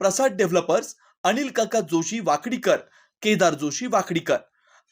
प्रसाद developers Anil काका जोशी वाकडीकर केदार जोशी वाकडीकर.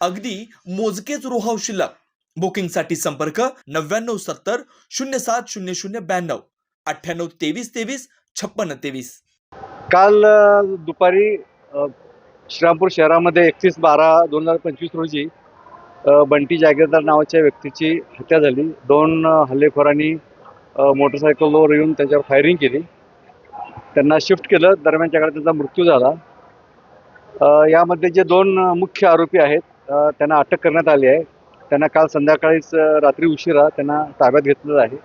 अगदी मोजकेच रोहाव शिल्लक. बुकिंगसाठी संपर्क नव्याण्णव सत्तर शून्य सात शून्य शून्य ब्याण्णव. अठ्ठ्याण्णव तेवीस तेवीस छप्पन्न तेवीस. काल अ, दुपारी अ, श्रीरामपूर शहरामध्ये एकतीस बारा दोन हजार पंचवीस रोजी अ, बंटी जागीरदार नावाच्या व्यक्तीची हत्या झाली. दोन अ, हल्लेखोरांनी अ, मोटरसायकलवर येऊन त्याच्यावर फायरिंग केली. त्यांना शिफ्ट केलं. दरम्यानच्या काळात त्यांचा मृत्यू झाला. यामध्ये जे दोन मुख्य आरोपी आहेत त्यांना अटक करण्यात आली आहे. त्यांना काल संध्याकाळीच रात्री उशिरा त्यांना ताब्यात घेतलेलं आहे.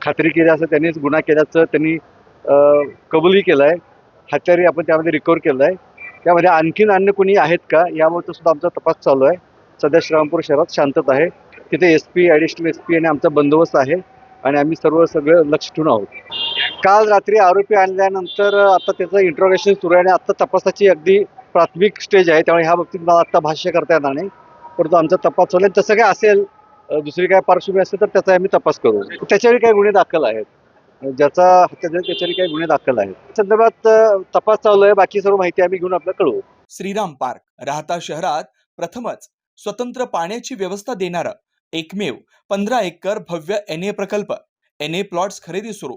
खात्री केली असं त्यांनीच गुन्हा केल्याचं त्यांनी कबूलही केलं आहे हत्यारी आपण त्यामध्ये रिकवर केलं आहे त्यामध्ये आणखीन अन्य कोणी आहेत का यामुळे सुद्धा आमचा तपास चालू आहे. सध्या श्रीरामपूर शहरात शांतता आहे. तिथे S P additional S P आणि आमचा बंदोबस्त आहे. आणि आम्ही सर्व सगळं लक्ष ठेवून आहोत. काल रात्री आरोपी आणल्यानंतर आता त्याचं इंट्रोगेशन सुरू आहे आणि आता तपासाची अगदी प्राथमिक स्टेज आहे. त्यामुळे ह्या बाबतीत मला आता भाष्य करता येणार नाही. परंतु आमचा तपास चालू आहे तसं काय असेल दुसरी काय पार्श्वभूमी असेल तर त्याचा आम्ही तपास करू. त्याच्यावर काही गुन्हे दाखल आहेत. ज्याचा हत्या त्याच्यावर काही गुन्हे दाखल आहेत. संदर्भात तपास चालू आहे. बाकी सर्व माहिती आम्ही घेऊन आपल्याला कळवू. श्रीराम पार्क राहता शहरात प्रथमच स्वतंत्र पाण्याची व्यवस्था देणारं एकमेव पंधरा एकर भव्य एन ए प्रकल्प. एन ए प्लॉट्स खरेदी सुरू.